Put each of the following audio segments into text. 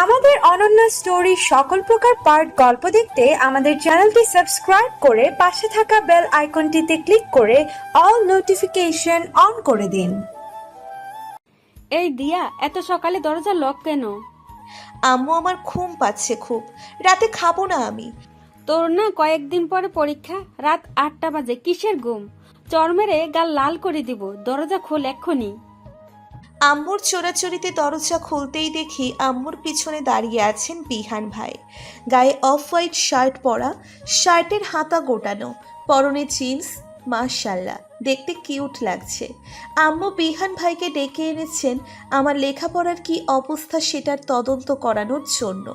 আমাদের অনন্য স্টোরি সকল প্রকার পার্ট গল্প দেখতে আমাদের চ্যানেলটি সাবস্ক্রাইব করে পাশে থাকা বেল আইকনটিতে ক্লিক করে অল নোটিফিকেশন অন করে দিন। এই দিয়া এত সকালে দরজা লক কেন? আম্মু আমার ঘুম পাচ্ছে খুব। রাতে খাব না আমি। তোর না কয়েকদিন পরে পরীক্ষা রাত আটটা বাজে কিসের ঘুম? চর মেরে গাল লাল করে দিব দরজা খোল এক্ষুনি। আম্মুর চোরাচুরিতে দরজা খুলতেই দেখি আম্মুর পিছনে দাঁড়িয়ে আছেন বিহান ভাই। গায়ে অফ হোয়াইট শার্ট পরা, শার্টের হাতা গোটানো, পরনে জিন্স, মাশাল্লাহ, দেখতে কিউট লাগছে। আম্মু বিহান ভাইকে ডেকে এনেছেন, আমার লেখাপড়ার কি অবস্থা সেটার তদন্ত করানোর জন্য।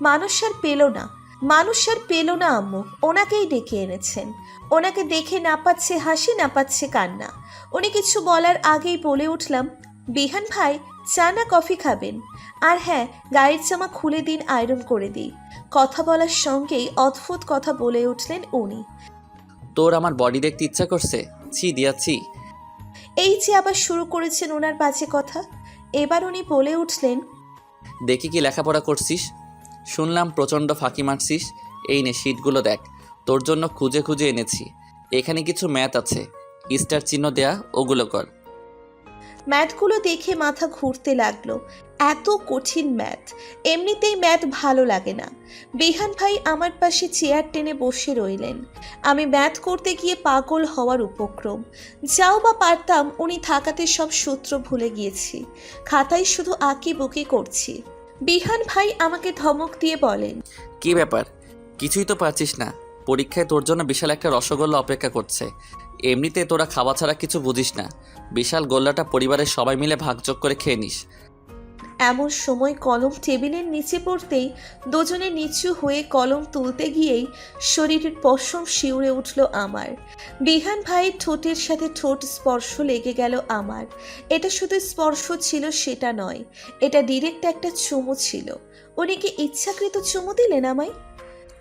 মানুষ আর পেল না, মানুষ আর পেল না আম্মু, ওনাকেই ডেকে এনেছেন। ওনাকে দেখে না পাচ্ছে হাসি, না পাচ্ছে কান্না। উনি কিছু বলার আগেই বলে উঠলাম বিহান ভাই চা না কফি খাবেন? আর হ্যাঁ গায়ের জামা খুলে দিন আয়রন করে দিই। কথা বলার সঙ্গেই অদ্ভুত কথা বলে উঠলেন উনি। তোর আমার বডি দেখতে ইচ্ছা করছে? ছি দিয়াছি এই যে আবার শুরু করেছেন ওনার বাজে কথা। এবার উনি বলে উঠলেন দেখি কি লেখাপড়া করছিস? শুনলাম প্রচণ্ড ফাঁকি মারছিস। এই নে শিটগুলো দেখ তোর জন্য খুঁজে খুঁজে এনেছি। এখানে কিছু ম্যাথ আছে। স্টার চিহ্ন দেয়া ওগুলো কর। ম্যাথগুলো দেখে মাথা ঘুরতে লাগল। এত কঠিন ম্যাথ। এমনিতেই ম্যাথ ভালো লাগে না। বিহান ভাই আমার পাশে চেয়ার টেনে বসে রইলেন। আমি ম্যাথ করতে গিয়ে পাগল হওয়ার উপক্রম। যাও বা পারতাম, উনি থাকাতে সব সূত্র ভুলে গিয়েছি। খাতায় শুধু আঁকি বুকি করছি। বিহান ভাই আমাকে ধমক দিয়ে বলেন, কি ব্যাপার? কিছুই তো পারছিস না। পরীক্ষায় তোর জন্য বিশাল একটা রসগোল্লা অপেক্ষা করছে। এমনিতে তোরা খাওয়া ছাড়া কিছু বুঝিস না। বিশাল গোল্লাটা পরিবারের সবাই মিলে ভাগযোগ করে খেয়ে নিস। এমন সময় কলম টেবিলের নিচে পড়তেই দুজনে নিচু হয়ে কলম তুলতে গিয়েই শরীরের পশম শিউরে উঠল আমার। বিহান ভাইয়ের ঠোঁটের সাথে ঠোঁট স্পর্শ লেগে গেল আমার। এটা শুধু স্পর্শ ছিল, সেটা নয়। এটা ডিরেক্ট একটা চুমু ছিল। উনি কি ইচ্ছাকৃত চুমু দিলেন আমায়?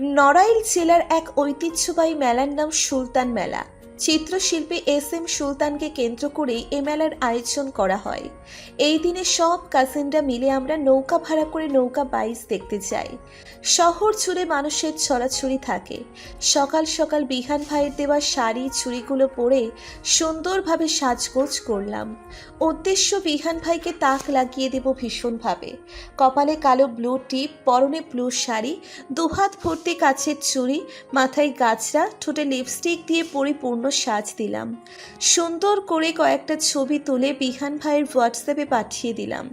নড়াইল জেলার এক ঐতিহ্যবাহী মেলার নাম সুলতান মেলা। চিত্রশিল্পী এস এম সুলতানকে কেন্দ্র করেই এ মেলার আয়োজন করা হয়। এই দিনে সব কাজিনরা মিলে আমরা নৌকা ভাড়া করে নৌকা বাইচ দেখতে যাই। শহর জুড়ে মানুষের ছড়াছড়ি থাকে। সকাল সকাল বিহান ভাইয়ের দেওয়া শাড়ি, চুড়িগুলো পরে সুন্দরভাবে সাজগোজ করলাম। উদ্দেশ্য বিহান ভাইকে তাক লাগিয়ে দেব ভীষণভাবে। কপালে কালো ব্লু টিপ, পরনে ব্লু শাড়ি, দুহাত ভর্তি কাছের চুড়ি, মাথায় গাছরা ঠোঁটে লিপস্টিক দিয়ে পরিপূর্ণ সাজ দিলাম। সুন্দর করে কয়েকটা ছবি তুলে বিহান ভাইয়ের হোয়াটসঅ্যাপে পাঠিয়ে দিলাম।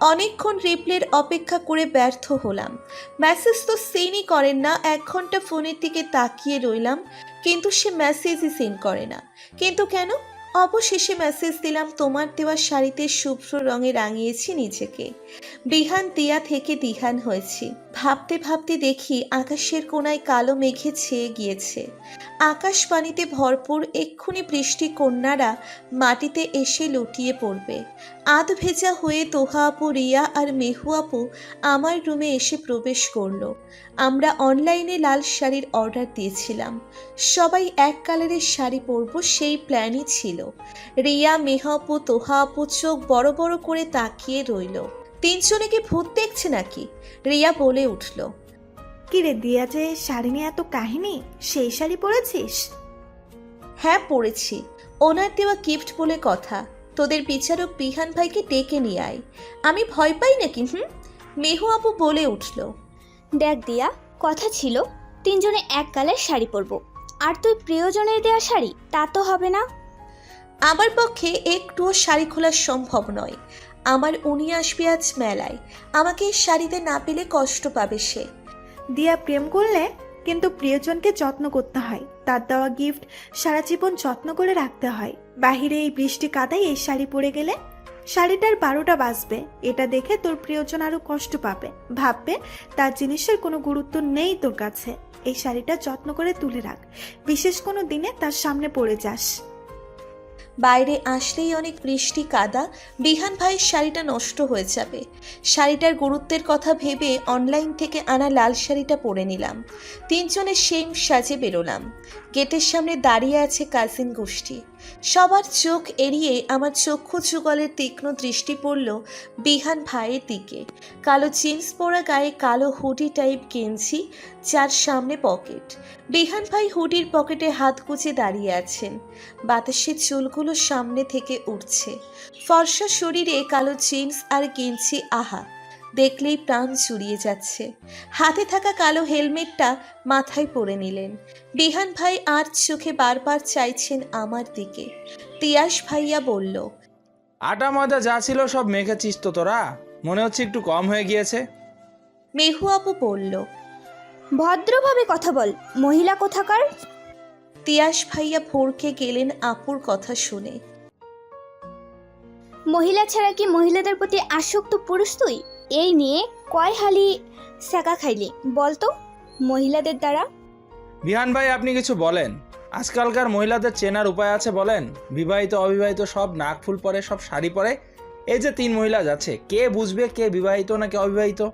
অনেকক্ষণ রিপ্লের অপেক্ষা করে ব্যর্থ হলাম। মেসেজ তো সেনই করেন না, এক ঘণ্টা ফোনের দিকে তাকিয়ে রইলাম, কিন্তু সে মেসেজই সেন্ড করে না। কিন্তু কেন? অবশেষে মেসেজ দিলাম, তোমার দেওয়া শাড়িতে শুভ্র রঙে রাঙিয়েছি নিজেকে। বিহান দিয়া থেকে দিহান হয়েছি। ভাবতে ভাবতে দেখি আকাশের কোনায় কালো মেঘে ছেয়ে গিয়েছে। আকাশ পানিতে ভরপুর এক্ষুনি বৃষ্টি কন্যারা মাটিতে এসে লুটিয়ে পড়বে। আধ ভেজা হয়ে তোহা আপু, রিয়া আর মেহু আপু আমার রুমে এসে প্রবেশ করল। আমরা অনলাইনে লাল শাড়ির অর্ডার দিয়েছিলাম। সবাই এক কালারের শাড়ি পরবো সেই প্ল্যানই ছিল। রিয়া, মেহা আপু, তোহা আপু চোখ বড় বড় করে তাকিয়ে রইল। তিনজনে কি ভূত দেখছে নাকি? রিয়া বলে উঠল। কি রে দিয়া যে শাড়ি নিয়ে এত কাহিনী সেই শাড়ি পরেছিস? হ্যাঁ পড়েছি ওনার দেওয়া গিফট বলে কথা। তোদের বিচারক বিহান ভাইকে ডেকে নিয়ে আয়। আমি ভয় পাই নাকি হুম? মেহু আপু বলে উঠল। দেখ দিয়া কথা ছিল তিনজনে এক কালার শাড়ি পরবো। আর তুই প্রিয়জনের দেয়া শাড়ি তা তো হবে না। আমার পক্ষে একটুও শাড়ি খোলা সম্ভব নয়। আমার উনি আসবে আজ মেলায়। আমাকে শাড়িতে না পেলে কষ্ট পাবে সে। দিয়া প্রেম করলে কিন্তু প্রিয়জনকে যত্ন করতে হয়। তার দেওয়া গিফট সারা জীবন যত্ন করে রাখতে হয়। বাহিরে এই বৃষ্টি কাদায় এই শাড়ি পরে গেলে শাড়িটার বারোটা বাজবে। এটা দেখে তোর প্রিয়জন আরও কষ্ট পাবে। ভাববে তার জিনিসের কোনো গুরুত্ব নেই তোর কাছে। এই শাড়িটা যত্ন করে তুলে রাখ। বিশেষ কোনো দিনে তার সামনে পড়ে যাস। বাইরে আসলেই অনেক বৃষ্টি, কাদা। বিহান ভাইয়ের শাড়িটা নষ্ট হয়ে যাবে। শাড়িটার গুরুত্বের কথা ভেবে অনলাইন থেকে আনা লাল শাড়িটা পরে নিলাম। তিনজনের সেম সাজে বেরোলাম। গেটের সামনে দাঁড়িয়ে আছে কাজিন গোষ্ঠী। সবার চোখ এড়িয়ে আমার চক্ষু যুগলের তীক্ষ্ণ দৃষ্টি পড়ল বিহান ভাইয়ের দিকে। কালো জিন্স পরা গায়ে কালো হুডি টাইপ গেঞ্জি, যার সামনে পকেট বিহান ভাই হুডির পকেটে হাত গুজে দাঁড়িয়ে আছেন। বাতাসের চুলগুলো সামনে থেকে উঠছে। ফর্সা শরীরে কালো জিন্স আর গেঞ্জি আহা! দেখলেই প্রাণ চুরিয়ে যাচ্ছে। হাতে থাকা কালো হেলমেটটা মাথায় পরে নিলেন। বিহান ভাই আর চোখে বারবার চাইছেন আমার দিকে। তিয়াস ভাইয়া বলল আটা ময়দা যা ছিল সব মেখেছিস তো তোরা? মনে হচ্ছে একটু কম হয়ে গিয়েছে। মেহু আপু বলল ভদ্রভাবে কথা বল। মহিলা কোথাকার? তিয়াস ভাইয়া ভোরকে গেলেন আপুর কথা শুনে। মহিলা ছাড়া কি মহিলাদের প্রতি আসক্ত পুরুষ তুই? এই নিয়ে কয় হালি সেকা খাইলি বলতো মহিলাদের দ্বারা? বিহান ভাই আপনি কিছু বলেন? আজকালকার মহিলাদের চেনার উপায় আছে বলেন? বিবাহিত অবিবাহিত সব নাক ফুল পরে সব শাড়ি পরে? এই যে তিন মহিলা যাচ্ছে কে বুঝবে কে বিবাহিত নাকি অবিবাহিত?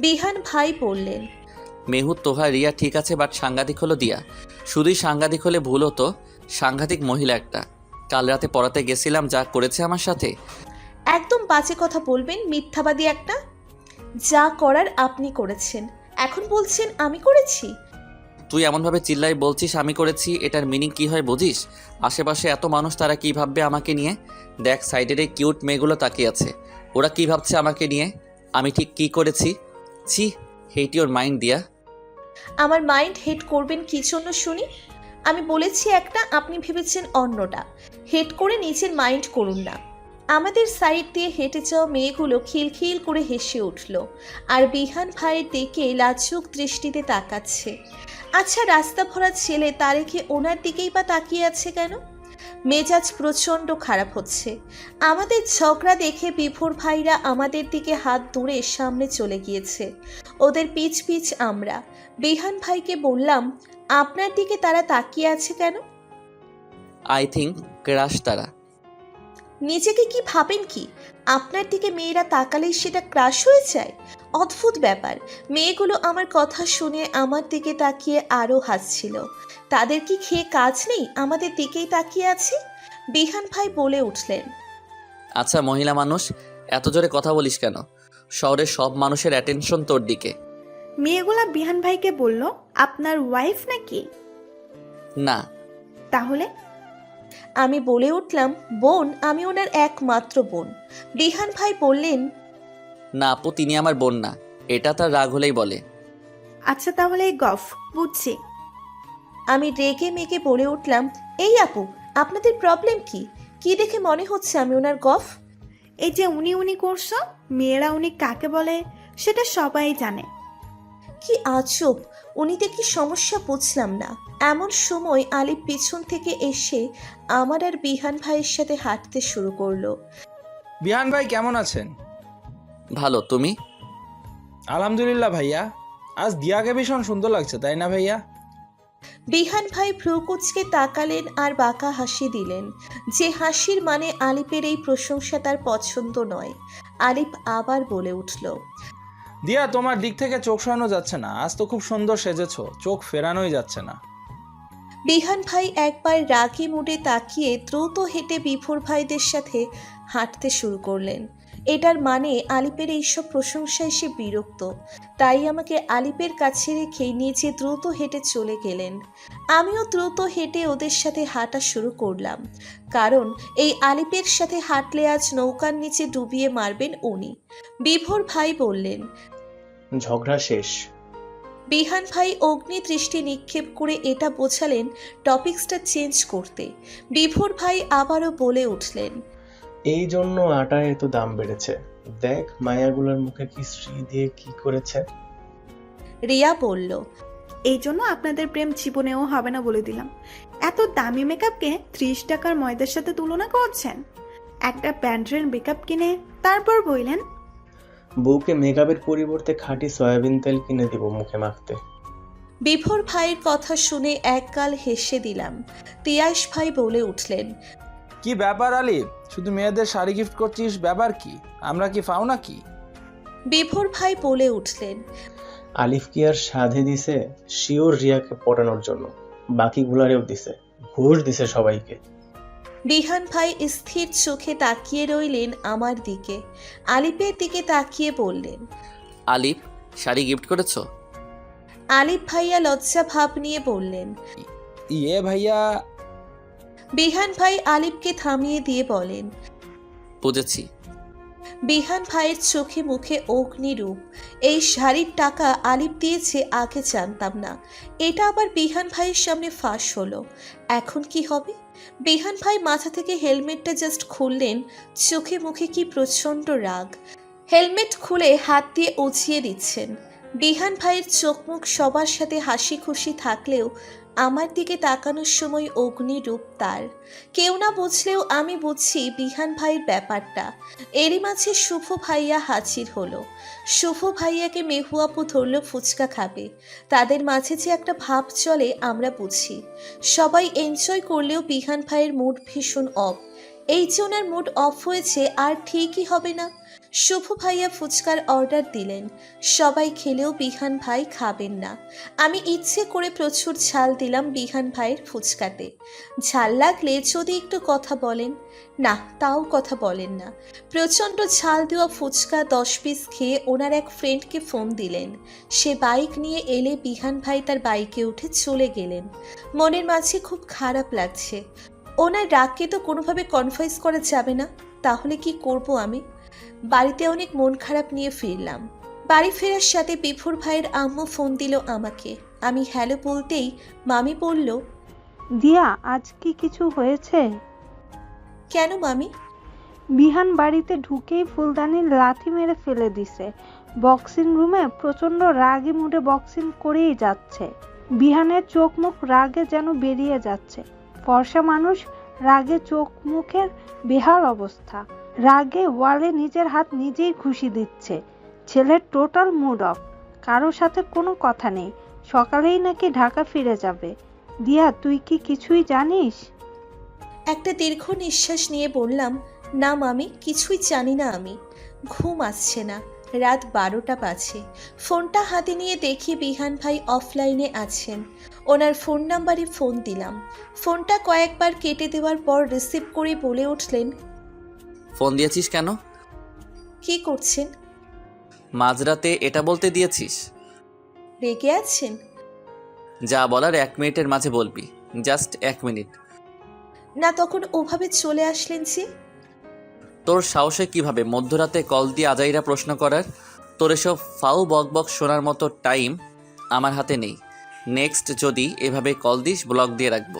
বিহান ভাই বললেন মেহু তোহা রিয়া ঠিক আছে বাট সাংঘাতিক হলো দিয়া। শুধুই সাংঘাতিক হলে ভুল হতো সাংঘাতিক মহিলা একটা। কাল রাতে পড়াতে গেছিলাম যা করেছে আমার সাথে। একদম বাজে কথা বলবেন মিথ্যাবাদী একটা। যা করার আপনি করেছেন। এখন বলছেন আমি করেছি? তুই এমনভাবে চিল্লাই বলছিস আমি করেছি এটার মিনিং কি হয় বুঝিস? আশেপাশে এত মানুষ তারা কি ভাববে আমাকে নিয়ে? দেখ সাইডের এই কিউট মেয়েগুলো তাকিয়ে আছে। ওরা কি ভাবছে আমাকে নিয়ে? আমি ঠিক কি করেছি? ছি হেট ইওর মাইন্ড দিয়া। আমার মাইন্ড হেড করবেন কি জন্য শুনি? আমি বলেছি একটা, আপনি ভেবেছেন অন্যটা। হেড করে নিজের মাইন্ড করুন না। আমাদের সাইড দিয়ে হেঁটে যাওয়া মেয়েগুলো খিলখিল করে হেসে উঠল। আর বিহান ভাইয়ের দিকে লাজুক দৃষ্টিতে তাকাচ্ছে। আচ্ছা রাস্তা ভরা ছেলে তা রেখে ওনার দিকেই বা তাকিয়ে আছে কেন? মেজাজ প্রচণ্ড খারাপ হচ্ছে। আমাদের ঝগড়া দেখে বিভোর ভাইরা আমাদের দিকে হাত দূরে সামনে চলে গিয়েছে। ওদের পিছ পিছ আমরা। বিহান ভাইকে বললাম আপনার দিকে তারা তাকিয়ে আছে কেন? আই থিঙ্ক ক্রাশ তারা। নিজেকে কি ভাবেন কি? আপনার দিকে মেয়েরা তাকালেই সেটা ক্রাশ হয়ে যায়? অদ্ভুত ব্যাপার। মেয়েগুলো আমার কথা শুনে আমার দিকে তাকিয়ে আরও হাসছিল। তাদের কি খেয়ে কাজ নেই? আমাদের দিকেই তাকিয়ে আছে? বিহান ভাই বলে উঠলেন। আচ্ছা মহিলা মানুষ এত জোরে কথা বলিস কেন? শহরের সব মানুষের অ্যাটেনশন তোর দিকে। মেয়েগুলা বিহান ভাইকে বলল আপনার ওয়াইফ নাকি? না। তাহলে? আমি বলে উঠলাম বোন আমি ওনার একমাত্র বোন। বিহান ভাই বললেন না আপু তিনি আমার বোন না। এটা তার রাগ হলেই বলে। আচ্ছা তাহলে এই গফ বুঝছি। আমি রেগে মেগে বলে উঠলাম এই আপু আপনাদের প্রবলেম কি? কি দেখে মনে হচ্ছে আমি ওনার গফ? এই যে উনি উনি করছ মেয়েরা উনি কাকে বলে সেটা সবাই জানে। কি আজব! উনিতে কি সমস্যা বুঝলাম না। এমন সময় আলিপ পিছন থেকে এসে আমার আর বিহান ভাইয়ের সাথে হাঁটতে শুরু করল। বিহান ভাই কেমন আছেন? ভালো তুমি? আলহামদুলিল্লাহ ভাইয়া। আজ দিয়াকে ভীষণ সুন্দর লাগছে তাই না ভাইয়া? বিহান ভাই ভ্রুকুচকে তাকালেন আর বাঁকা হাসি দিলেন। যে হাসির মানে আলিপের এই প্রশংসা তার পছন্দ নয়। আলিপ আবার বলে উঠল দিয়া তোমার দিক থেকে চোখ সরানো যাচ্ছে না। আজ তো খুব সুন্দর সেজেছ চোখ ফেরানোই যাচ্ছে না। বিহান ভাই একবার রাগি মুডে তাকিয়ে দ্রুত হেঁটে বিভোর ভাইদের সাথে হাঁটতে শুরু করলেন। এটার মানে আলিপের এইসব প্রশংসায় সে বিরক্ত। তাই আমাকে আলিপের কাছে রেখে নিচে দ্রুত হেঁটে চলে গেলেন। আমিও দ্রুত হেঁটে ওদের সাথে হাঁটা শুরু করলাম। কারণ এই আলিপের সাথে হাঁটলে আজ নৌকার নিচে ডুবিয়ে মারবেন উনি। বিভোর ভাই বললেন ঝগড়া শেষ। বিহান ভাই অগ্নি দৃষ্টি নিক্ষেপ করে এটা বোঝালেন টপিক্সটা চেঞ্জ করতে। বিভোর ভাই আবারও বলে উঠলেন এই জন্য আটায় এত দাম বেড়েছে। দেখ মায়াগুলোর মুখে কি শ্রী দিয়ে কি করেছে। রিয়া বলল এই জন্য আপনাদের প্রেম জীবনেও হবে না বলে দিলাম। এত দামি মেকআপকে ত্রিশ টাকার ময়দার সাথে তুলনা করছেন? একটা ব্যান্ডের মেকআপ কিনে তারপর বললেন বউকে মেকআপের পরিবর্তে খাঁটি সয়াবিন তেল কিনে দিব মুখে মাখতে। বিভোর ভাইয়ের কথা শুনে এককাল হেসে দিলাম। তিয়াস ভাই বলে উঠলেন কি ব্যাপার আলিফ শুধু মেয়েদের শাড়ি গিফট করছিস ব্যাপার কি? আমরা কি পাও নাকি? বিভোর ভাই বলে উঠলেন। আলিফ কি আর সাধে দিছে? শিওর রিয়াকে পটানোর জন্য। বাকিগুলারেও দিছে। ঘুষ দিছে সবাইকে। বিহান ভাই স্থির চোখে তাকিয়ে রইলেন আমার দিকে। আলিপের দিকে তাকিয়ে বললেন আলিফ শাড়ি গিফট করেছ? আলিফ ভাইয়া লজ্জা ভাব নিয়ে বললেন ইয়ে ভাইয়া বিহান ভাই আলিফকে থামিয়ে দিয়ে বলেন বুঝেছি। বিহান ভাইয়ের চোখে মুখে অগ্নিরূপ। এই শাড়ির টাকা আলিফ দিয়েছে আগে জানতাম না। এটা আবার বিহান ভাইয়ের সামনে ফাঁস হলো। এখন কি হবে? বিহান ভাই মাথা থেকে হেলমেটটা জাস্ট খুললেন চোখে মুখে কি প্রচণ্ড রাগ। হেলমেট খুলে হাত দিয়ে উঁচিয়ে দিচ্ছেন। বিহান ভাইয়ের চোখ মুখ সবার সাথে হাসি খুশি থাকলেও আমার দিকে তাকানোর সময় অগ্নি রূপ তার। কেউ না বুঝলেও আমি বুঝছি বিহান ভাইয়ের ব্যাপারটা। এরই মাঝে শুভ ভাইয়া হাজির হলো। শুভ ভাইয়াকে মেহু আপু ধরল ফুচকা খাবে। তাদের মাঝে যে একটা ভাব চলে আমরা বুঝি। সবাই এনজয় করলেও বিহান ভাইয়ের মুড ভীষণ অফ এই যে মুড অফ হয়েছে, আর ঠিকই হবে না। শুভ ভাইয়া ফুচকার অর্ডার দিলেন। সবাই খেলেও বিহান ভাই খাবেন না। আমি ইচ্ছে করে প্রচুর ঝাল দিলাম বিহান ভাইয়ের ফুচকাতে। ঝাল লাগলে যদি একটু কথা বলেন। না, তাও কথা বলেন না। প্রচণ্ড ঝাল দেওয়া ফুচকা দশ পিস খেয়ে ওনার এক ফ্রেন্ডকে ফোন দিলেন। সে বাইক নিয়ে এলে বিহান ভাই তার বাইকে উঠে চলে গেলেন। মনের মাঝে খুব খারাপ লাগছে। ওনার রাগকে তো কোনোভাবে কনফাইস করা যাবে না। তাহলে কি করব আমি? বাড়িতে অনেক মন খারাপ নিয়ে ফিরলাম। বাড়ি ফেরার সাথে বিভোর ভাইয়ের আম্মু ফোন দিল আমাকে। আমি হ্যালো বলতেই মামি বলল দিয়া আজ কি কিছু হয়েছে? কেন মামি? বিহান বাড়িতে ঢুকেই ফুলদানির লাথি মেরে ফেলে দিছে। বক্সিং রুমে প্রচণ্ড রাগি মুডে বক্সিং করেই যাচ্ছে। বিহানের চোখ মুখ রাগে যেন বেরিয়ে যাচ্ছে। ফর্সা মানুষ রাগে চোখ মুখের বেহাল অবস্থা। রাগে ওয়ালে নিজের হাত নিজেই ঘুষি দিচ্ছে। ছেলের টোটাল মুড অফ। কারও সাথে কোনো কথা নেই। সকালেই নাকি ঢাকা ফিরে যাবে। দিয়া, তুই কি কিছুই জানিস? একটা দীর্ঘ নিঃশ্বাস নিয়ে বললাম, না মামি, কিছুই জানি না আমি। ঘুম আসছে না। রাত বারোটা বাজে। ফোনটা হাতে নিয়ে দেখি বিহান ভাই অফলাইনে আছেন। ওনার ফোন নাম্বারে ফোন দিলাম। ফোনটা কয়েকবার কেটে দেওয়ার পর রিসিভ করে বলে উঠলেন ফোন দিয়েছিস কেন? কি করছেন? মাঝরাতে এটা বলতে দিয়েছিস। রেগে আছেন? যা বলার এক মিনিটের মাঝে বলবি জাস্ট এক মিনিট। না তখন ওভাবে চলে আসলেন যে? তোর সাহসে কীভাবে মধ্যরাতে কল দিয়ে আজাইরা প্রশ্ন করার? তোর এসব ফাউ বক বক শোনার মতো টাইম আমার হাতে নেই। নেক্সট যদি এভাবে কল দিস ব্লক দিয়ে রাখব।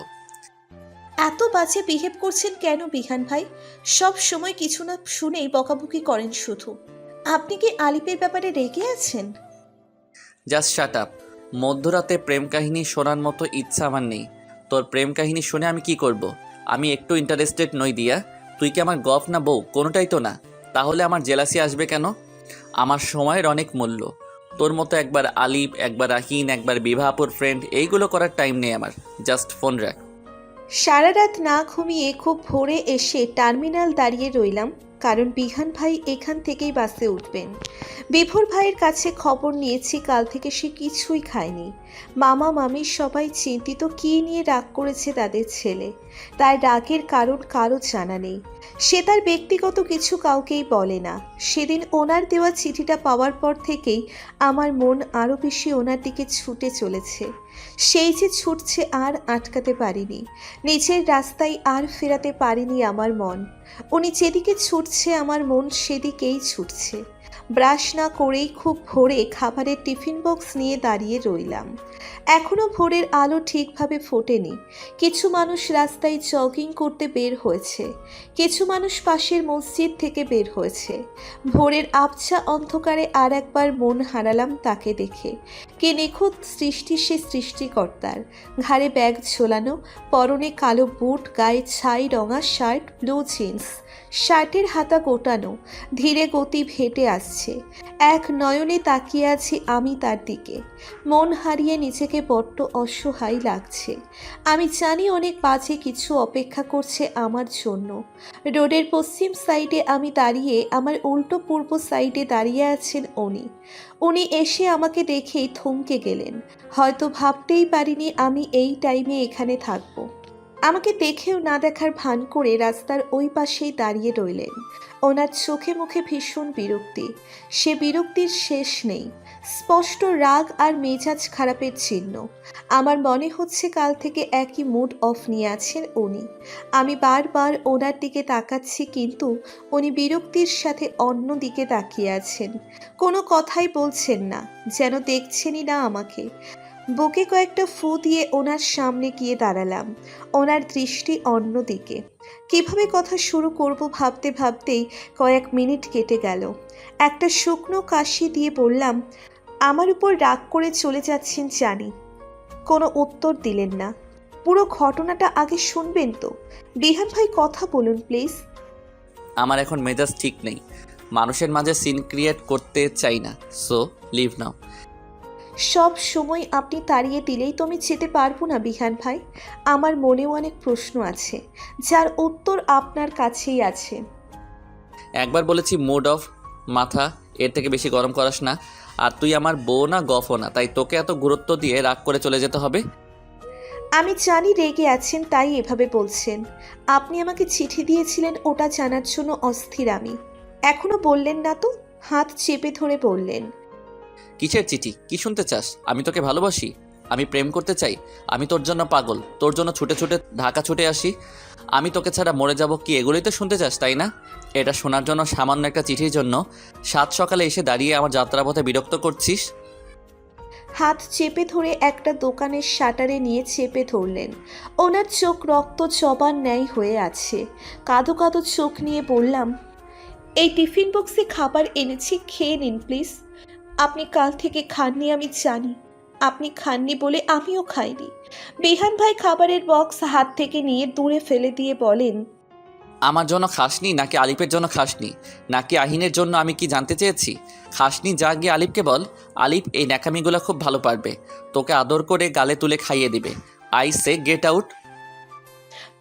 এত বাজে বিহেভ করছেন কেন বিহান ভাই? সব সময় কিছু না শুনেই বকাবকি করেন শুধু। আপনি কি আলিপের ব্যাপারে রেগে আছেন? জাস্ট শাট আপ মধ্যরাতে প্রেম কাহিনী শোনার মতো ইচ্ছা আমার নেই। তোর প্রেম কাহিনী শুনে আমি কি করব। আমি একটু ইন্টারেস্টেড নই দিয়া। তুই কি আমার গফ না বউ? কোনোটাই তো না। তাহলে আমার জেলাসি আসবে কেন? আমার সময়ের অনেক মূল্য। তোর মতো একবার আলিপ একবার আহিন একবার বিবাহপুর ফ্রেন্ড এইগুলো করার টাইম নেই আমার। জাস্ট ফোন রাখ। সারা রাত না ঘুমিয়ে খুব ভোরে এসে টার্মিনাল দাঁড়িয়ে রইলাম, কারণ বিহান ভাই এখান থেকেই বাসে উঠবেন। বিভোর ভাইয়ের কাছে খবর নিয়েছি, কাল থেকে সে কিছুই খায়নি। মামা, মামি সবাই চিন্তিত, কী নিয়ে রাগ করেছে তাদের ছেলে? তাই রাগের কারণ কারও জানা নেই। সে তার ব্যক্তিগত কিছু কাউকেই বলে না। সেদিন ওনার দেওয়া চিঠিটা পাওয়ার পর থেকেই আমার মন আরও বেশি ওনার দিকে ছুটে চলেছে। সেই যে ছুটছে আর আটকাতে পারিনি। নিজের রাস্তায় আর ফেরাতে পারিনি আমার মন। উনি যেদিকে ছুটছে আমার মন সেদিকেই ছুটছে। ব্রাশ না করেই খুব ভোরে খাবারের টিফিন বক্স নিয়ে দাঁড়িয়ে রইলাম। এখনও ভোরের আলো ঠিকভাবে ফোটেনি। কিছু মানুষ রাস্তায় জগিং করতে বের হয়েছে। কিছু মানুষ পাশের মসজিদ থেকে বের হয়েছে। ভোরের আবছা অন্ধকারে আর একবার মন হারালাম তাকে দেখে। কে নিখুঁত সৃষ্টি সে সৃষ্টিকর্তার। ঘাড়ে ব্যাগ ঝোলানো, পরনে কালো বুট, গায়ে ছাই রঙা শার্ট ব্লু জিন্স শার্টের হাতা কোটানো ধীরে গতি ভেটে আসছে। এক নয়নে তাকিয়ে আছি আমি তার দিকে। মন হারিয়ে নিজেকে বড্ড অসহায় লাগছে। আমি জানি অনেক বাজে কিছু অপেক্ষা করছে আমার জন্য। রোডের পশ্চিম সাইডে আমি দাঁড়িয়ে, আমার উল্টো পূর্ব সাইডে দাঁড়িয়ে আছেন উনি। উনি এসে আমাকে দেখেই থমকে গেলেন। হয়তো ভাবতেই পারিনি আমি এই টাইমে এখানে থাকব। আমাকে দেখেও না দেখার ভান করে রাস্তার ওই পাশেই দাঁড়িয়ে রইলেন। ওনার চোখে মুখে ভীষণ বিরক্তি। সে বিরক্তির শেষ নেই। স্পষ্ট রাগ আর মেজাজ খারাপের চিহ্ন। আমার মনে হচ্ছে কাল থেকে একই মুড অফ নিয়ে আছেন উনি। আমি বারবার ওনার দিকে তাকাচ্ছি কিন্তু উনি বিরক্তির সাথে অন্য দিকে তাকিয়ে আছেন। কোনো কথাই বলছেন না, যেন দেখছেনই না আমাকে। বুকে কয়েকটা ফু দিয়ে ওনার সামনে গিয়ে দাঁড়ালাম। ওনার দৃষ্টি অন্য দিকে কীভাবে কথা শুরু করব ভাবতে ভাবতেই কয়েক মিনিট কেটে গেল। একটা শুকনো কাশি দিয়ে বললাম, আমার উপর রাগ করে চলে যাচ্ছেন জানি। কোনো উত্তর দিলেন না। পুরো ঘটনাটা আগে শুনবেন তো। বিহান ভাই কথা বলুন, প্লিজ। আমার এখন মেজাজ ঠিক নেই। মানুষের মাঝে সিন ক্রিয়েট করতে চাই না। So, live now. সব সময় আপনি তাড়িয়ে দিলেই তো আমি যেতে পারব না বিহান ভাই। আমার মনেও অনেক প্রশ্ন আছে যার উত্তর আপনার কাছেই আছে। একবার বলেছি মোড অফ মাথা এর থেকে বেশি গরম করাস না। আর তুই আমার বউ না গফ না তাই তোকে এত গুরুত্ব দিয়ে রাগ করে চলে যেতে হবে? আমি জানি রেগে আছেন তাই এভাবে বলছেন। আপনি আমাকে চিঠি দিয়েছিলেন ওটা জানার জন্য অস্থির আমি। এখনও বললেন না তো? হাত চেপে ধরে বললেন। কিসের চিঠি? কি শুনতে চাস? আমি তোকে ভালোবাসি। আমি প্রেম করতে চাই। আমি তোর জন্য পাগল। তোর জন্য ছুটে ছুটে ঢাকা ছুটে আসি। আমি তোকে ছাড়া মরে যাব কি? এগুলোই তো শুনতে চাস, তাই না? এটা শোনার জন্য সামান্য একটা চিঠির জন্য সাত সকালে এসে দাঁড়িয়ে আমার যাত্রাপথে বিরক্ত করছিস? হাত চেপে ধরে একটা দোকানের শাটারে নিয়ে চেপে ধরলেন। ওনার চোখ রক্ত চবার ন্যায় হয়ে আছে। কাঁদো কাদো চোখ নিয়ে বললাম, এই টিফিন বক্সে খাবার এনেছি, খেয়ে নিন, প্লিজ। আপনি কাল থেকে খাননি আমি জানি। আপনি খাননি বলে আমিও খাইনি। বিহান ভাই খাবারের বক্স হাত থেকে নিয়ে দূরে ফেলে দিয়ে বলেন, আমার জন্য খাসনি নাকি আলিপের জন্য খাসনি? নাকি আহিনের জন্য আমি কি জানতে চেয়েছি? খাসনি যা গিয়ে আলিপকে বল, আলিপ, এই ন্যাকামিগুলো খুব ভালো পারবে। তোকে আদর করে গালে তুলে খাইয়ে দিবে। I say get out.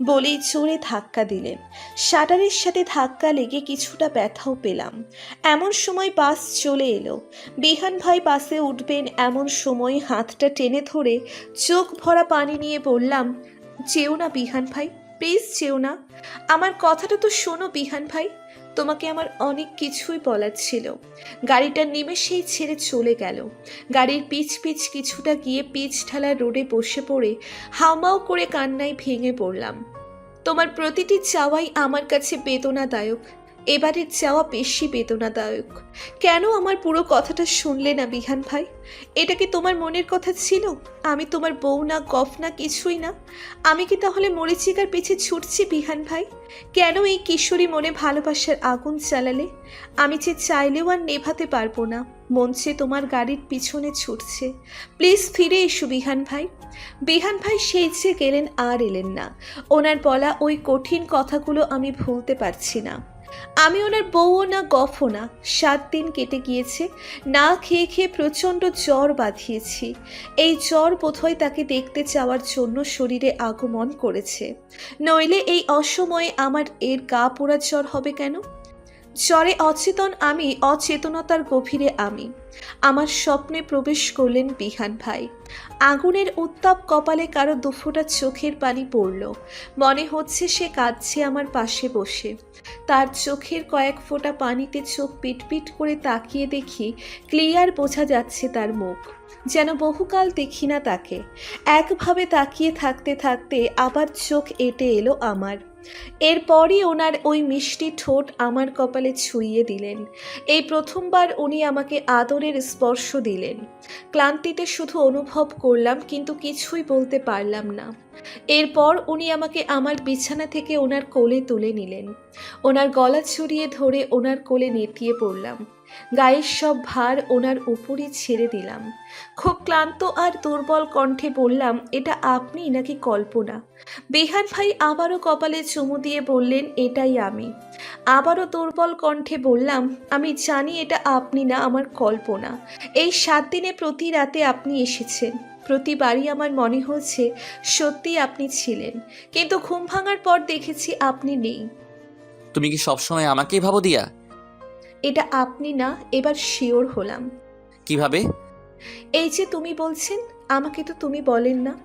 বলেই জোরে ধাক্কা দিলেন। শাটারের সাথে ধাক্কা লেগে কিছুটা ব্যথাও পেলাম। এমন সময় বাস চলে এলো। বিহান ভাই বাসে উঠবেন এমন সময় হাতটা টেনে ধরে চোখ ভরা পানি নিয়ে বললাম, যেও না বিহান ভাই প্লিজ যেও না। আমার কথাটা তো শোনো বিহান ভাই, তোমাকে আমার অনেক কিছুই বলার ছিল। গাড়িটা নিমেষেই ছেড়ে চলে গেল। গাড়ির পিচ পিচ কিছুটা গিয়ে পিচ ঢালা রোডে বসে পড়ে হাউমাউ করে কান্নায় ভেঙে পড়লাম। তোমার প্রতিটি চাওয়াই আমার কাছে বেদনাদায়ক। এবারের চাওয়া বেশি বেদনাদায়ক। কেন আমার পুরো কথাটা শুনলে না বিহান ভাই? এটা কি তোমার মনের কথা ছিল? আমি তোমার বউ না, গফ না, কিছুই না। আমি কি তাহলে মরিচিকার পিছে ছুটছি বিহান ভাই? কেন এই কিশোরী মনে ভালোবাসার আগুন চালালে আমি যে চাইলেও আর নেভাতে পারব না। মঞ্চে তোমার গাড়ির পিছনে ছুটছে। প্লিজ ফিরে এসো বিহান ভাই। বিহান ভাই সেই যে গেলেন আর এলেন না। ওনার বলা ওই কঠিন কথাগুলো আমি ভুলতে পারছি না। আমি ওনার বউও না, গফও না। সাত দিন কেটে গিয়েছে, না খেয়ে খেয়ে প্রচণ্ড জ্বর বাঁধিয়েছি। এই জ্বর বোধহয় তাকে দেখতে চাওয়ার জন্য শরীরে আগমন করেছে। নইলে এই অসময়ে আমার এর গা পোড়া জ্বর হবে কেন? জ্বরে অচেতন আমি, অচেতনতার গভীরে আমি। আমার স্বপ্নে প্রবেশ করলেন বিহান ভাই। আগুনের উত্তাপ কপালে কারও দুফোটা চোখের পানি পড়ল। মনে হচ্ছে সে কাঁদছে আমার পাশে বসে। তার চোখের কয়েক ফোঁটা পানিতে চোখ পিটপিট করে তাকিয়ে দেখি ক্লিয়ার বোঝা যাচ্ছে তার মুখ। যেন বহুকাল দেখি না তাকে। একভাবে তাকিয়ে থাকতে থাকতে আবার চোখ এটে এলো আমার। এরপরই ওনার ওই মিষ্টি ঠোঁট আমার কপালে ছুঁয়ে দিলেন। এই প্রথমবার উনি আমাকে আদরের স্পর্শ দিলেন। ক্লান্তিতে শুধু অনুভব করলাম, কিন্তু কিছুই বলতে পারলাম না। এরপর উনি আমাকে আমার বিছানা থেকে ওনার কোলে তুলে নিলেন। ওনার গলা ছড়িয়ে ধরে ওনার কোলে নেতিয়ে পড়লাম। গায়ের সব ভার ওনার উপরই ছেড়ে দিলাম। খুব ক্লান্ত আর দুর্বল কণ্ঠে বললাম, এটা আপনি নাকি কল্পনা? বেহান ভাই আবারও কপালে চুমু দিয়ে বললেন, এটাই আমি। আবারও দুর্বল কণ্ঠে বললাম, আমি জানি এটা আপনি না, আমার কল্পনা। এই সাত দিনে প্রতি রাতে আপনি এসেছেন। প্রতিবারই আমার মনে হয়েছে সত্যি আপনি ছিলেন। কিন্তু ঘুম ভাঙার পর দেখেছি আপনি নেই। তুমি কি সবসময় আমাকেই ভাবো দিয়া? এটা আপনি না এবার শিওর হলাম। কীভাবে? এই যে তুমি বলছেন আমাকে তো তুমি বলেন না।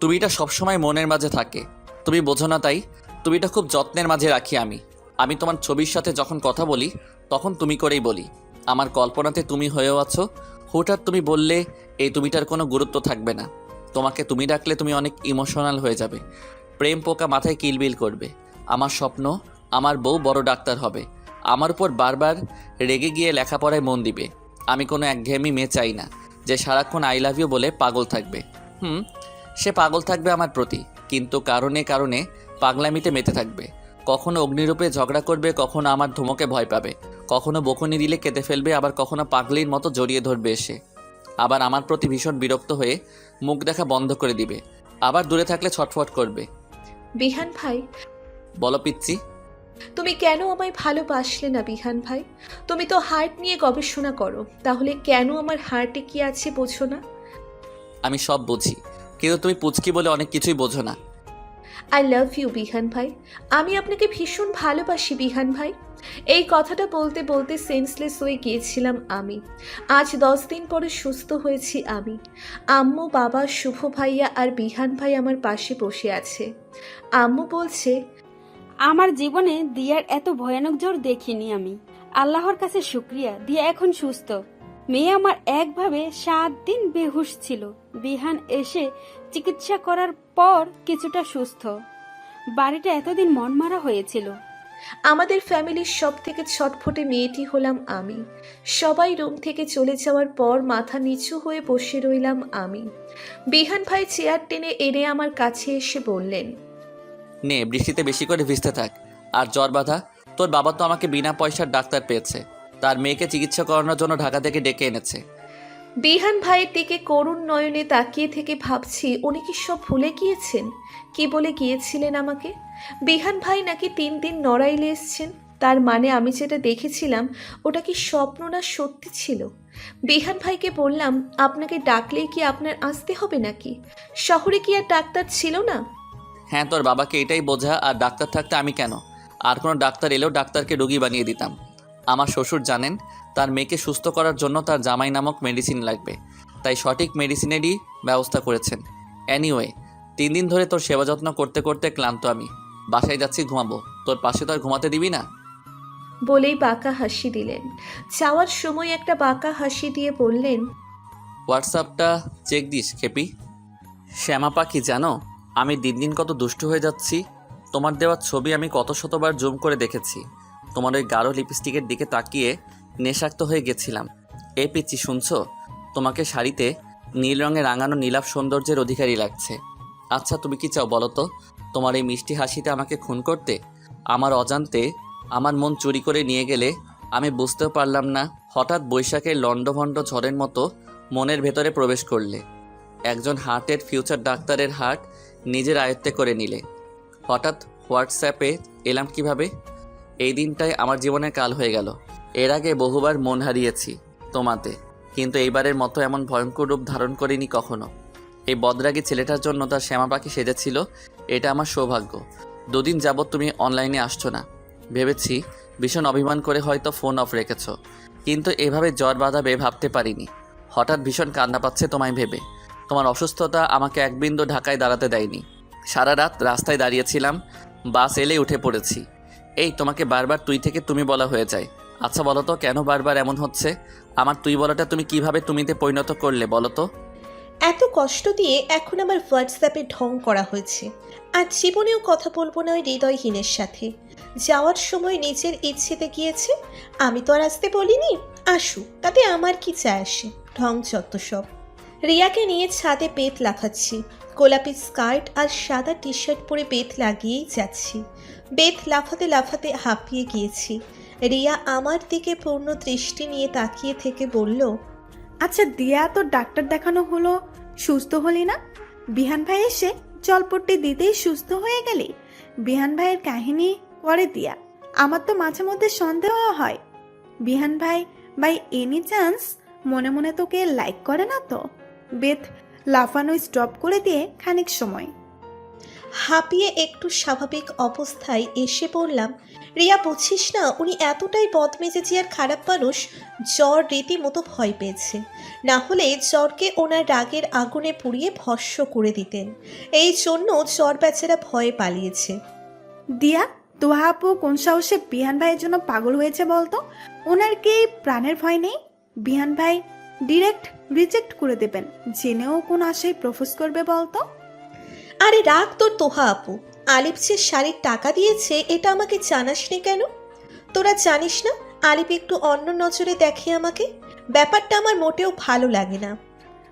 তুমি এটা সবসময় মনের মাঝে থাকে। তুমি বোঝো না তাই তুমি এটা খুব যত্নের মাঝে রাখি আমি। আমি তোমার ছবির সাথে যখন কথা বলি তখন তুমি করেই বলি। আমার কল্পনাতে তুমি হয়েও আছো হঠাৎ তুমি বললে এই তুমিটার কোনো গুরুত্ব থাকবে না। তোমাকে তুমি ডাকলে তুমি অনেক ইমোশনাল হয়ে যাবে। প্রেম পোকা মাথায় কিলবিল করবে। আমার স্বপ্ন আমার বউ বড় ডাক্তার হবে। আমার উপর বারবার রেগে গিয়ে লেখাপড়ায় মন দিবে। আমি কোনো একঘেয়েমি মেয়ে চাই না যে সারাক্ষণ আই লাভ ইউ বলে পাগল থাকবে। হুম সে পাগল থাকবে আমার প্রতি কিন্তু কারণে কারণে পাগলামিতে মেতে থাকবে। কখনো অগ্নিরূপে ঝগড়া করবে কখনো আমার ধমকে ভয় পাবে। কখনো বকুনি দিলে কেঁদে ফেলবে আবার কখনো পাগলির মতো জড়িয়ে ধরবে এসে। আবার আমার প্রতি ভীষণ বিরক্ত হয়ে মুখ দেখা বন্ধ করে দিবে। আবার দূরে থাকলে ছটফট করবে। বিহান ভাই। বলো পিচ্ছি। তুমি কেন আমায় ভালোবাসলে না বিহান ভাই? তুমি তো হার্ট নিয়ে গবেষণা করো তাহলে কেন আমার হার্টে কি আছে বোঝো না? আমি সব বুঝি কিন্তু তুমি পুচকি বলে অনেক কিছুই বোঝো না। আই লাভ ইউ বিহান ভাই। আমি আপনাকে ভীষণ ভালোবাসি বিহান ভাই। এই কথাটা বলতে বলতে সেন্সলেস হয়ে গিয়েছিলাম আমি। আজ দশ দিন পরে সুস্থ হয়েছি আমি। আম্মু বাবা শুভ ভাইয়া আর বিহান ভাই আমার পাশে বসে আছে। আম্মু বলছে আমার জীবনে দিয়ার এত ভয়ানক জ্বর দেখিনি আমি। আল্লাহর কাছে শুক্রিয়া, দিয়া এখন সুস্থ। মেয়ে আমার একভাবে সাত দিন বেহুশ ছিল। বিহান এসে চিকিৎসা করার পর কিছুটা সুস্থ। বাড়িটা এতদিন মনমারা হয়েছিল। আমাদের ফ্যামিলির সব থেকে ছটফটে মেয়েটি হলাম আমি। সবাই রুম থেকে চলে যাওয়ার পর মাথা নিচু হয়ে বসে রইলাম আমি। বিহান ভাই চেয়ার টেনে এনে আমার কাছে এসে বললেন নে, বৃষ্টিতে বেশি করে ভিজতে থাক। আর জ্বর বাঁধা, তোর বাবা তো আমাকে বিনা পয়সার ডাক্তার পেয়েছে। তার মেয়েকে চিকিৎসা করানোর জন্য ঢাকা থেকে ডেকে এনেছে। বিহান ভাইয়ের দিকে করুণ নয়নে তাকিয়ে থেকে ভাবছি, উনি কি সব ভুলে গিয়েছেন? কি বলে গিয়েছিলেন আমাকে? বিহান ভাই নাকি তিন দিন নড়াইলে এসছেন? তার মানে আমি যেটা দেখেছিলাম, ওটা কি স্বপ্ন না সত্যি ছিল? বিহান ভাইকে বললাম, আপনাকে ডাকলেই কি আপনার আসতে হবে নাকি? শহরে কি আর ডাক্তার ছিল না? হ্যাঁ তোর বাবাকে এটাই বোঝা আর ডাক্তার থাকতে আমি কেন? আর কোনো ডাক্তার এলেও ডাক্তারকে রোগী বানিয়ে দিতাম। আমার শ্বশুর জানেন তার মেয়েকে সুস্থ করার জন্য তার জামাই নামক মেডিসিন লাগবে। তাই সঠিক মেডিসিনেরই ব্যবস্থা করেছেন। অ্যানিওয়ে তিন দিন ধরে তোর সেবা যত্ন করতে করতে ক্লান্ত আমি। বাসায় যাচ্ছি ঘুমাবো। তোর পাশে তো আর ঘুমাতে দিবি না? বলেই বাঁকা হাসি দিলেন। যাওয়ার সময় একটা বাঁকা হাসি দিয়ে বললেন হোয়াটসঅ্যাপটা চেক দিস খেপি। শ্যামা পাখি জানো? আমি দিন দিন কত দুষ্ট হয়ে যাচ্ছি। তোমার দেওয়া ছবি আমি কত শতবার জুম করে দেখেছি। তোমার ওই গাঢ় লিপস্টিকের দিকে তাকিয়ে নেশাক্ত হয়ে গেছিলাম। এ পিচ্ছি শুনছো? তোমাকে শাড়িতে নীল রঙে রাঙানো নীলাভ সৌন্দর্যের অধিকারী লাগছে। আচ্ছা তুমি কি চাও বলো তো? তোমার এই মিষ্টি হাসিতে আমাকে খুন করতে? আমার অজান্তে আমার মন চুরি করে নিয়ে গেলে আমি বুঝতেও পারলাম না, হঠাৎ বৈশাখের লণ্ডভণ্ড ঝড়ের মতো মনের ভেতরে প্রবেশ করলে। একজন হার্টের ফিউচার ডাক্তারের হার্ট নিজের আয়ত্তে করে নিলে। হঠাৎ হোয়াটসঅ্যাপে এলাম কীভাবে? এই দিনটাই আমার জীবনের কাল হয়ে গেল। এর আগে বহুবার মন হারিয়েছি তোমাতে, কিন্তু এইবারের মতো এমন ভয়ঙ্কর রূপ ধারণ করিনি কখনো। এই বদরাগী ছেলেটার জন্য তার শ্যামা পাখি সেজেছিল, এটা আমার সৌভাগ্য। দুদিন যাবৎ তুমি অনলাইনে আসছো না। ভেবেছি ভীষণ অভিমান করে হয়তো ফোন অফ রেখেছ, কিন্তু এভাবে জ্বর বাঁধাবে ভাবতে পারিনি। হঠাৎ ভীষণ কান্না পাচ্ছে তোমায় ভেবে। তোমার অসুস্থতা আমাকে এক বিন্দু ঢাকায় দাঁড়াতে দেয়নি। সারা রাত রাস্তায় দাঁড়িয়েছিলাম, বাস এলে উঠে পড়েছি। এই, তোমাকে বারবার তুই থেকে তুমি বলা হয়ে যায়। আচ্ছা বলো তো, কেন বারবার এমন হচ্ছে? আমার তুই বলাটা তুমি কীভাবে তুমিতে পরিণত করলে বলো তো? এত কষ্ট দিয়ে এখন আমার হোয়াটসঅ্যাপে ঢং করা হয়েছে। আর জীবনেও কথা বলব না ওই হৃদয়হীনের সাথে। যাওয়ার সময় নিজের ইচ্ছেতে গিয়েছে। আমি তো আর আসতে বলিনি। আসু তাতে আমার কি চায় আসে? ঢং যত সব। রিয়াকে নিয়ে ছাদে পেট লাফাচ্ছি। গোলাপি স্কার্ট আর সাদা টি শার্ট পরে বেত লাগিয়েই যাচ্ছি। বেত লাফাতে লাফাতে হাঁপিয়ে গিয়েছি। রিয়া আমার দিকে পূর্ণ দৃষ্টি নিয়ে তাকিয়ে থেকে বলল আচ্ছা দিয়া তোর ডাক্তার দেখানো হলো, সুস্থ হলি না? বিহান ভাই এসে জলপট্টি দিতেই সুস্থ হয়ে গেলি? বিহান ভাইয়ের কাহিনী পরে দিয়া। আমার তো মাঝে মধ্যে সন্দেহ হয়। বিহান ভাই বাই এনি চান্স মনে মনে তোকে লাইক করে না তো? বেথ লাফানো স্টপ করে দিয়ে খানিক সময়। হাঁপিয়ে একটু স্বাভাবিক অবস্থায় এসে পড়লাম। রিয়া বুঝছিস না উনি এতটাই বদমেজাজি আর খারাপ মানুষ জ্বর রীতিমতো ভয় পেয়েছে। না হলে জ্বরকে ওনার রাগের আগুনে পুড়িয়ে ভস্য করে দিতেন। এই জন্য জ্বর বেচারা ভয়ে পালিয়েছে। দিয়া তোহা আপু কোন সাহসে বিহান ভাইয়ের জন্য পাগল হয়েছে বলতো? ওনার কি প্রাণের ভয় নেই? বিহান ভাই ডিরেক্ট রিজেক্ট করে দেবেন। জেনেও কোন আশায় প্রপোজ করবে বলতো? আরে রাগ তোর তোহা আপু। আলিপ যে শাড়ির টাকা দিয়েছে এটা আমাকে জানাসনি কেন? তোরা জানিস না আলিপ একটু অন্য নজরে দেখে আমাকে? ব্যাপারটা আমার মোটেও ভালো লাগে না।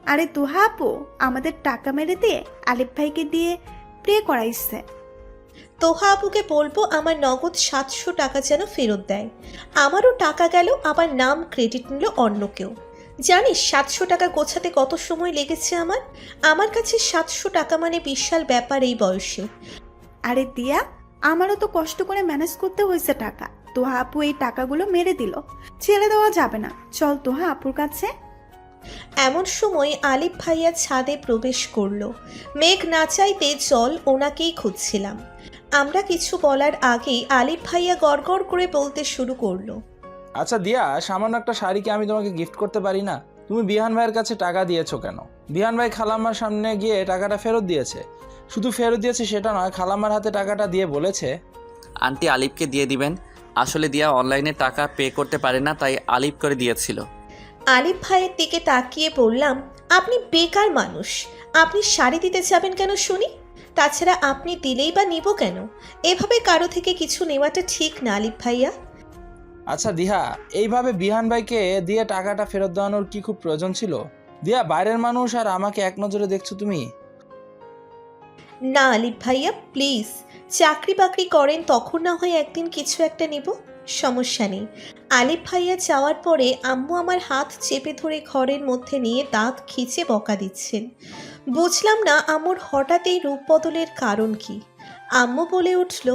আরে তোহা আপু আমাদের টাকা মেরে দিয়ে আলিফ ভাইকে দিয়ে প্রে করাইছে। তোহা আপুকে বলব আমার নগদ সাতশো টাকা যেন ফেরত দেয়। আমারও টাকা গেল আবার নাম ক্রেডিট নিল অন্য কেউ। জানিস সাতশো টাকা গোছাতে কত সময় লেগেছে আমার? আমার কাছে সাতশো টাকা মানে বিশাল ব্যাপার এই বয়সে। আরে দিয়া আমারও তো কষ্ট করে ম্যানেজ করতে হয়েছে টাকা। তোহা আপু এই টাকাগুলো মেরে দিল। ছেড়ে দেওয়া যাবে না। চল তোহা আপুর কাছে। এমন সময় আলিফ ভাইয়া ছাদে প্রবেশ করল। মেঘ না চাইতে জল ওনাকেই খুঁজছিলাম। আমরা কিছু বলার আগেই আলিফ ভাইয়া গড়গড় করে বলতে শুরু করল। আচ্ছা দিয়া সামান্য একটা শাড়ি কি আমি তোমাকে গিফট করতে পারি না? তুমি বিহান ভাইয়ের কাছে টাকা দিয়েছ কেন? বিহান ভাই খালাম্মার সামনে গিয়ে টাকাটা ফেরত দিয়েছে। শুধু ফেরত দিয়েছে সেটা নয় খালাম্মার হাতে টাকাটা দিয়ে বলেছে। আন্টি আলিফকে দিয়ে দিবেন। আসলে দিয়া অনলাইনে টাকা পে করতে পারে না তাই আলিফ করে দিয়েছিল। আলিফ ভাইয়ের দিকে তাকিয়ে বললাম আপনি বেকার মানুষ। আপনি শাড়ি দিতে যাবেন কেন শুনি? তাছাড়া আপনি দিলেই বা নিব কেন? এভাবে কারও থেকে কিছু নেওয়াটা ঠিক না আলিফ ভাইয়া। আচ্ছা দিহা এইভাবে বিহান ভাইকে দিয়ে টাকাটা ফেরত দেওয়ানোর কি খুব প্রয়োজন ছিল? দিয়া বাইরের মানুষ আর আমাকে এক নজরে দেখছ তুমি? না আলিফ ভাইয়া প্লিজ চাকরি বাকরি করেন তখন না হয় একদিন কিছু একটা নিব সমস্যা নেই। আলিফ ভাইয়া যাওয়ার পরে আম্মু আমার হাত চেপে ধরে ঘরের মধ্যে নিয়ে দাঁত খিচে বকা দিচ্ছেন। বুঝলাম না আম্মুর হঠাৎ এই রূপ বদলের কারণ কি। আম্মু বলে উঠল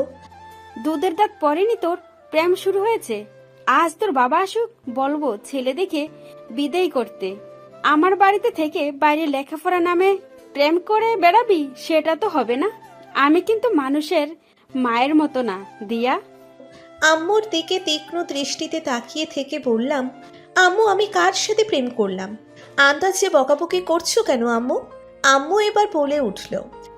দুধের দাঁত পড়েনি তোর প্রেম শুরু হয়েছে। আজ তোর বাবা আসুক, বলব ছেলে দেখে বিদায় করতে। আমার বাড়িতে থেকে বাইরে লেখাপড়া নামে প্রেম করে বেড়াবি, সেটা তো হবে না। আমি কিন্তু মানুষের মায়ের মতো না, দিয়া। আম্মুর দিকে তীক্ষ্ণ দৃষ্টিতে তাকিয়ে থেকে বললাম, আম্মু, আমি কার সাথে প্রেম করলাম? আন্দাজে বকাবকি করছ কেন, আম্মু? আম্মু এবার বলে উঠল